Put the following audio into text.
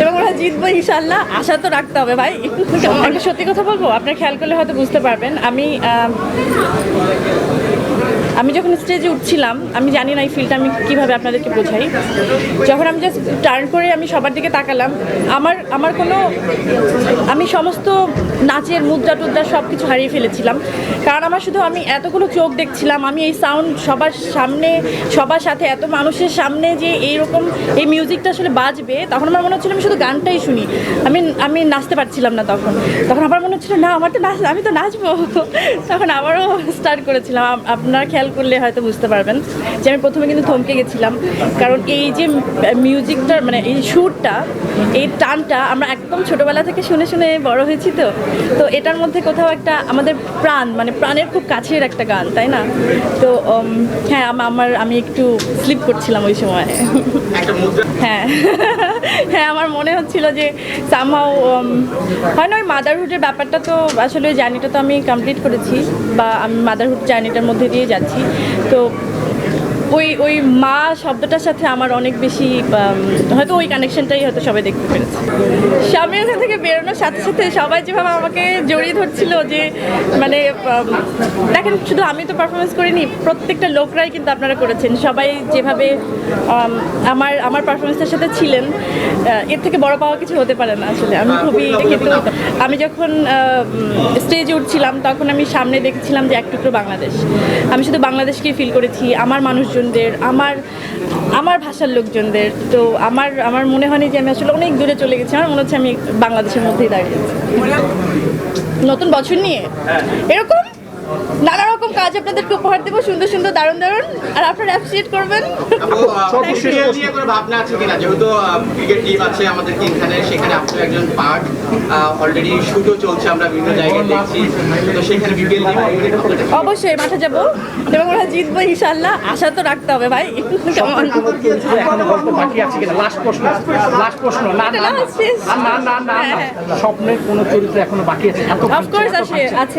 এবং ওরা জিতবো ইনশাল্লাহ আশা তো রাখতে হবে ভাই। একটা সত্যি কথা বলব আপনার খেয়াল করলে হয়তো বুঝতে পারবেন। আমি আম, যখন স্টেজে উঠছিলাম আমি জানি না এই ফিলটা আমি কীভাবে আপনাদেরকে বোঝাই। যখন আমি জাস্ট টার্ন করে আমি সবার দিকে তাকালাম আমার আমার কোনো আমি সমস্ত নাচের মুদ্রা টুদ্রা সব কিছু হারিয়ে ফেলেছিলাম। কারণ আমার শুধু আমি এতগুলো চোখ দেখছিলাম আমি এই সাউন্ড সবার সামনে সবার সাথে এত মানুষের সামনে যে এইরকম এই মিউজিকটা আসলে বাজবে তখন আমার মনে হচ্ছিল আমি শুধু গানটাই শুনি। আমি আমি নাচতে পারছিলাম না তখন। তখন আমার মনে হচ্ছিল না আমার তো নাচ আমি তো নাচবো। তখন আবারও স্টার্ট করেছিলাম আপনারা খেয়াল করলে হয়তো বুঝতে পারবেন যে আমি প্রথমে কিন্তু থমকে গেছিলাম। কারণ এই যে মিউজিকটা মানে এই সুরটা এই টানটা আমরা একদম ছোটবেলা থেকে শুনে শুনে বড় হয়েছি তো। তো এটার মধ্যে কোথাও একটা আমাদের প্রাণ মানে প্রাণের খুব কাছের একটা গান তাই না? তো হ্যাঁ আমার আমি একটু স্লিপ করছিলাম ওই সময়। হ্যাঁ। হ্যাঁ আমার মনে হচ্ছিল যে সামহাও হয় না ওই মাদারহুডের ব্যাপারটা তো আসলে ওই জার্নিটা তো আমি কমপ্লিট করেছি বা আমি মাদারহুড জার্নিটার মধ্যে দিয়ে যাচ্ছি। তো ওই ওই মা শব্দটার সাথে আমার অনেক বেশি হয়তো ওই কানেকশনটাই হয়তো সবাই দেখতে পেরেছে। স্বামী ওখান থেকে বেরোনোর সাথে সাথে সবাই যেভাবে আমাকে জড়িয়ে ধরছিল যে মানে দেখেন শুধু আমি তো পারফরমেন্স করিনি প্রত্যেকটা লোকরাই কিন্তু আপনারা করেছেন। সবাই যেভাবে আমার আমার পারফরমেন্সের সাথে ছিলেন এর থেকে বড় পাওয়া কিছু হতে পারে না আসলে। আমি খুবই কিন্তু আমি যখন স্টেজে উঠছিলাম তখন আমি সামনে দেখছিলাম যে এক টুকরো বাংলাদেশ। আমি শুধু বাংলাদেশকেই ফিল করেছি আমার মানুষজনদের আমার আমার ভাষার লোকজনদের। তো আমার আমার মনে হয়নি যে আমি আসলে অনেক দূরে চলে গেছি। আমার মনে হচ্ছে আমি বাংলাদেশের মধ্যেই দাঁড়িয়েছি নতুন বছর নিয়ে? এরকম নানা রকম কাজ আপনাদেরকে উপহার দেবো সুন্দর সুন্দর দারুণ দারুণ। আর আপনারা অ্যাপ্রিসিয়েট করবেন। ক্রিকেট নিয়ে কোনো ভাবনা আছে কিনা? যেহেতু ক্রিকেট টিম আছে আমাদের এখানে সেখানে আপনি একজন পার্ট অলরেডি শুটও চলছে আমরা বিভিন্ন জায়গায় দেখছি। তো সেখানে অবশ্যই মাঠে যাব। এবং ওরা জিতবো ইনশাল্লাহ আশা তো রাখতে হবে ভাই। কেমন? বাকি আছে কিনা? লাস্ট প্রশ্ন লাস্ট প্রশ্ন। না না না না না হ্যাঁ, স্বপ্নের কোনো চরিত্র এখনও বাকি আছে। এত অফকোর্স আছে। আছে।